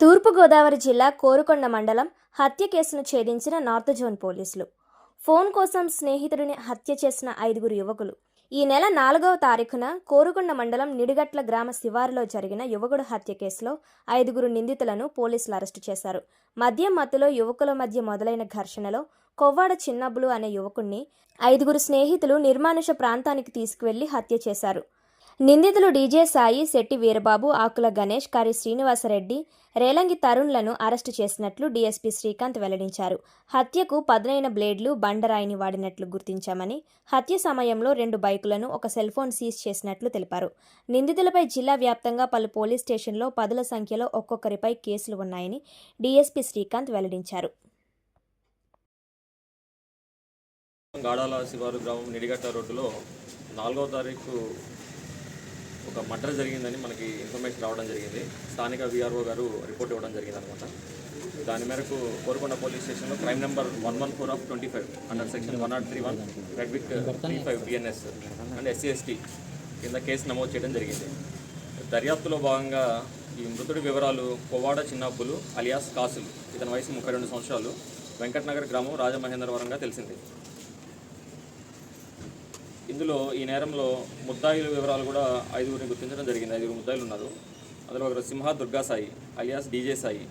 తూర్పుగోదావరి జిల్లా కోరుకొండ మండలం హత్య కేసును ఛేదించిన నార్త్ జోన్ పోలీసులు. ఫోన్ కోసం స్నేహితుడిని హత్య చేసిన ఐదుగురు యువకులు. ఈ నెల నాలుగవ తారీఖున కోరుకొండ మండలం నిడిగట్ల గ్రామ శివారులో జరిగిన యువకుడు హత్య కేసులో ఐదుగురు నిందితులను పోలీసులు అరెస్టు చేశారు. మద్యం మత్తులో యువకుల మధ్య మొదలైన ఘర్షణలో కొవ్వాడ చిన్నబ్బులు అనే యువకుణ్ణి ఐదుగురు స్నేహితులు నిర్మానుష ప్రాంతానికి తీసుకువెళ్ళి హత్య చేశారు. నిందితులు డీజే సాయి శెట్టి వీరబాబు ఆకుల గణేష్ కరి శ్రీనివాసరెడ్డి రేలంగి తరుణ్లను అరెస్టు చేసినట్లు డీఎస్పీ శ్రీకాంత్ వెల్లడించారు. హత్యకు పదునైన బ్లేడ్లు బండరాయిని వాడినట్లు గుర్తించామని హత్య సమయంలో రెండు బైకులను ఒక సెల్ ఫోన్ సీజ్ చేసినట్లు తెలిపారు. నిందితులపై జిల్లా వ్యాప్తంగా పలు పోలీస్ స్టేషన్లో పదుల సంఖ్యలో ఒక్కొక్కరిపై కేసులు ఉన్నాయని డీఎస్పీ శ్రీకాంత్ వెల్లడించారు. గాడాల శివారు గ్రామం నిడిగట్ట రోడ్డులో నాలుగో తారీఖు ఒక మర్డర్ జరిగిందని మనకి ఇన్ఫర్మేషన్ రావడం జరిగింది. స్థానిక విఆర్ఓ గారు రిపోర్ట్ ఇవ్వడం జరిగింది అనమాట దాని మేరకు కోరుకొండ పోలీస్ స్టేషన్లో crime number one one four of twenty five under section one not three one read with three five BNS and SC ST కింద కేసు నమోదు చేయడం జరిగింది. దర్యాప్తులో భాగంగా ఈ మృతుడి వివరాలు కోవాడ చిన్నప్పులు అలియాస్ కాసులు ఇతని వయసు ముప్పై రెండు సంవత్సరాలు వెంకటనగర్ గ్రామం రాజమహేంద్రవరంగా తెలిసింది. ఇందులో ఈ నేరంలో ముద్దాయిల వివరాలు కూడా ఐదుగురిని గుర్తించడం జరిగింది. ఐదుగురు ముద్దాయిలు ఉన్నారు. అందులో ఒకరు సింహ దుర్గా సాయి అలియాస్ డీజే సాయి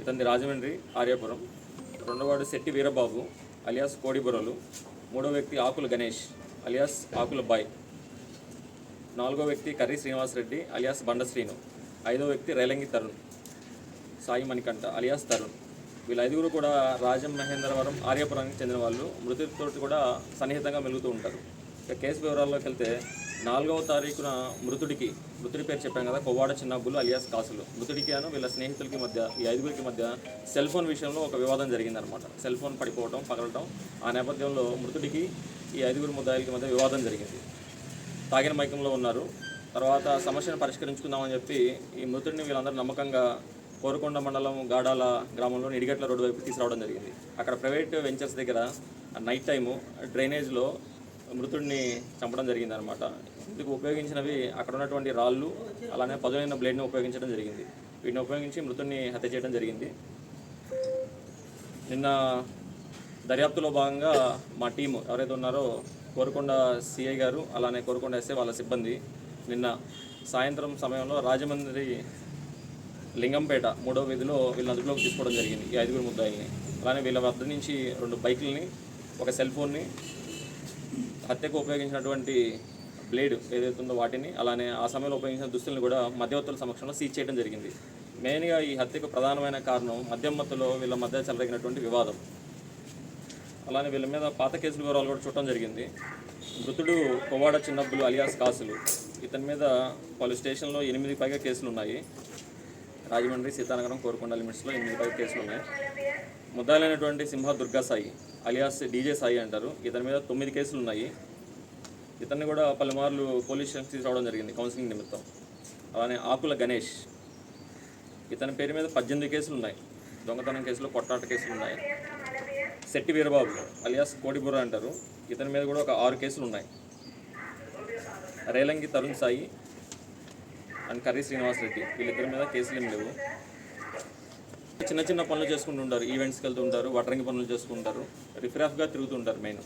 ఇతని రాజమండ్రి ఆర్యాపురం. రెండోవాడు శెట్టి వీరబాబు అలియాస్ కోడిబురలు మూడో వ్యక్తి ఆకుల గణేష్ అలియాస్ ఆకుల బాయ్. నాలుగో వ్యక్తి కర్రీ శ్రీనివాసరెడ్డి అలియాస్ బండ శ్రీను. ఐదో వ్యక్తి రేలంగి తరుణ్ సాయి మణికంఠ అలియాస్ తరుణ్. వీళ్ళ ఐదుగురు కూడా రాజం మహేంద్రవరం ఆర్యాపురానికి చెందిన వాళ్ళు. మృతితోటి కూడా సన్నిహితంగా మెలుగుతూ ఉంటారు. ఇక కేసు వివరాల్లోకి వెళ్తే నాలుగవ తారీఖున మృతుడికి మృతుడి పేరు చెప్పాం కదా కొవ్వాడ చిన్నబ్బులు అలియాస్ కాసులు. మృతుడికి అను వీళ్ళ స్నేహితులకి మధ్య ఈ ఐదుగురికి మధ్య సెల్ ఫోన్ విషయంలో ఒక వివాదం జరిగిందనమాట. సెల్ ఫోన్ పడిపోవడం పగలటం ఆ నేపథ్యంలో మృతుడికి ఈ ఐదుగురు ముద్దాయిలకి మధ్య వివాదం జరిగింది. తాగిన మైకంలో ఉన్నారు. తర్వాత సమస్యను పరిష్కరించుకుందామని చెప్పి ఈ మృతుడిని వీళ్ళందరూ నమ్మకంగా కోరుకొండ మండలం గాడాల గ్రామంలో నిడిగట్ల రోడ్డు వైపు తీసుకురావడం జరిగింది. అక్కడ ప్రైవేట్ వెంచర్స్ దగ్గర నైట్ టైము డ్రైనేజ్లో మృతుడిని చంపడం జరిగింది అనమాట ఇందుకు ఉపయోగించినవి? అక్కడ ఉన్నటువంటి రాళ్ళు అలానే పదునైన బ్లేడ్ని ఉపయోగించడం జరిగింది. వీటిని ఉపయోగించి మృతుడిని హత్య చేయడం జరిగింది. నిన్న దర్యాప్తులో భాగంగా మా టీము ఎవరైతే ఉన్నారో కోరుకొండ సిఐ గారు అలానే కోరుకొండ ఎస్ఏ వాళ్ళ సిబ్బంది నిన్న సాయంత్రం సమయంలో రాజమండ్రి లింగంపేట మూడో వీధిలో వీళ్ళ అదుపులోకి తీసుకోవడం జరిగింది. ఈ ఐదుగురు ముద్దాయిల్ని. అలానే వీళ్ళ వద్ద నుంచి రెండు బైకుల్ని ఒక సెల్ ఫోన్ని హత్యకు ఉపయోగించినటువంటి బ్లేడ్ ఏదైతే ఉందో వాటిని అలానే ఆ సమయంలో ఉపయోగించిన దుస్తులను కూడా మధ్యవర్తుల సమక్షంలో సీజ్ చేయడం జరిగింది. మెయిన్గా ఈ హత్యకు ప్రధానమైన కారణం మధ్యమత్తులో వీళ్ళ మధ్య చెలరగినటువంటి వివాదం. అలానే వీళ్ళ మీద పాత కేసుల వివరాలు కూడా చూడటం జరిగింది. మృతుడు కొవ్వాడ చిన్నబ్బులు అలియాస్ కాసులు. ఇతని మీద పలు స్టేషన్లో ఎనిమిది పైగా కేసులు ఉన్నాయి రాజమండ్రి సీతానగరం కోరుకొండ లిమిట్స్లో ఎనిమిది పైగా కేసులు ఉన్నాయి. ముద్దాలైనటువంటి సింహ దుర్గా సాయి అలియాస్ డీజే సాయి అంటారు. ఇతని మీద తొమ్మిది కేసులు ఉన్నాయి. ఇతన్ని కూడా పలుమార్లు పోలీస్ స్టేషన్ తీసుకురావడం జరిగింది కౌన్సిలింగ్ నిమిత్తం. అలానే ఆకుల గణేష్ ఇతని పేరు మీద పద్దెనిమిది కేసులు ఉన్నాయి. దొంగతనం కేసులు కొట్టాట కేసులు ఉన్నాయి. శెట్టి వీరబాబు అలియాస్ కోడిబుర్ర అంటారు. ఇతని మీద కూడా ఒక ఆరు కేసులు ఉన్నాయి. రేలంగి తరుణ్ సాయి అండ్ కర్రీ శ్రీనివాసరెడ్డి వీళ్ళిద్దరి మీద కేసులు ఏం లేవు. చిన్న చిన్న పనులు చేసుకుంటుంటారు. ఈవెంట్స్కి వెళ్తూ ఉంటారు వటరింగ్ పనులు చేసుకుంటారు. రిఫ్రాఫ్గా తిరుగుతుంటారు మెయిన్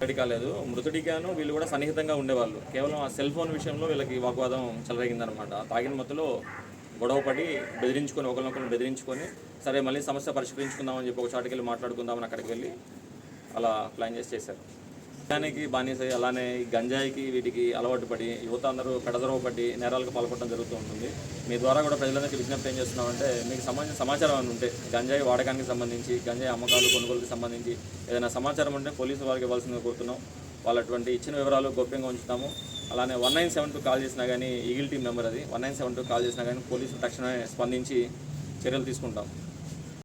మృతుడి కాలేదు. మృతుడిగాను వీళ్ళు కూడా సన్నిహితంగా ఉండేవాళ్ళు. కేవలం ఆ సెల్ ఫోన్ విషయంలో వీళ్ళకి వాగ్వాదం చెలరేగిందనమాట తాగిన మత్తులో గొడవ పడి బెదిరించుకొని ఒకరినొకరిని బెదిరించుకొని సరే మళ్ళీ సమస్య పరిష్కరించుకుందామని చెప్పి ఒక చాటుకెళ్ళి మాట్లాడుకుందామని అక్కడికి వెళ్ళి అలా ప్లాన్ చేసి చేశారు. దానికి బానిసై అలానే గంజాయికి వీటికి అలవాటు పడి యువత అందరూ పెడదరవ పడి నేరాలకు పాల్పడడం జరుగుతూ ఉంటుంది. మీ ద్వారా కూడా ప్రజలందరికీ విజ్ఞప్తి ఏం చేస్తున్నామంటే మీకు సంబంధించిన సమాచారం అని ఉంటే గంజాయి వాడకానికి సంబంధించి గంజాయి అమ్మకాలు కొనుగోలుకి సంబంధించి ఏదైనా సమాచారం ఉంటే పోలీసు వారికి ఇవ్వాల్సిందిగా కోరుతున్నాం. వాళ్ళటువంటి ఇచ్చిన వివరాలు గోప్యంగా ఉంచుతాము. అలానే one nine seven two call చేసినా కానీ ఈగిల్ టీం నెంబర్ అది. One nine seven two call చేసినా కానీ పోలీసులు తక్షణమే స్పందించి చర్యలు తీసుకుంటాం.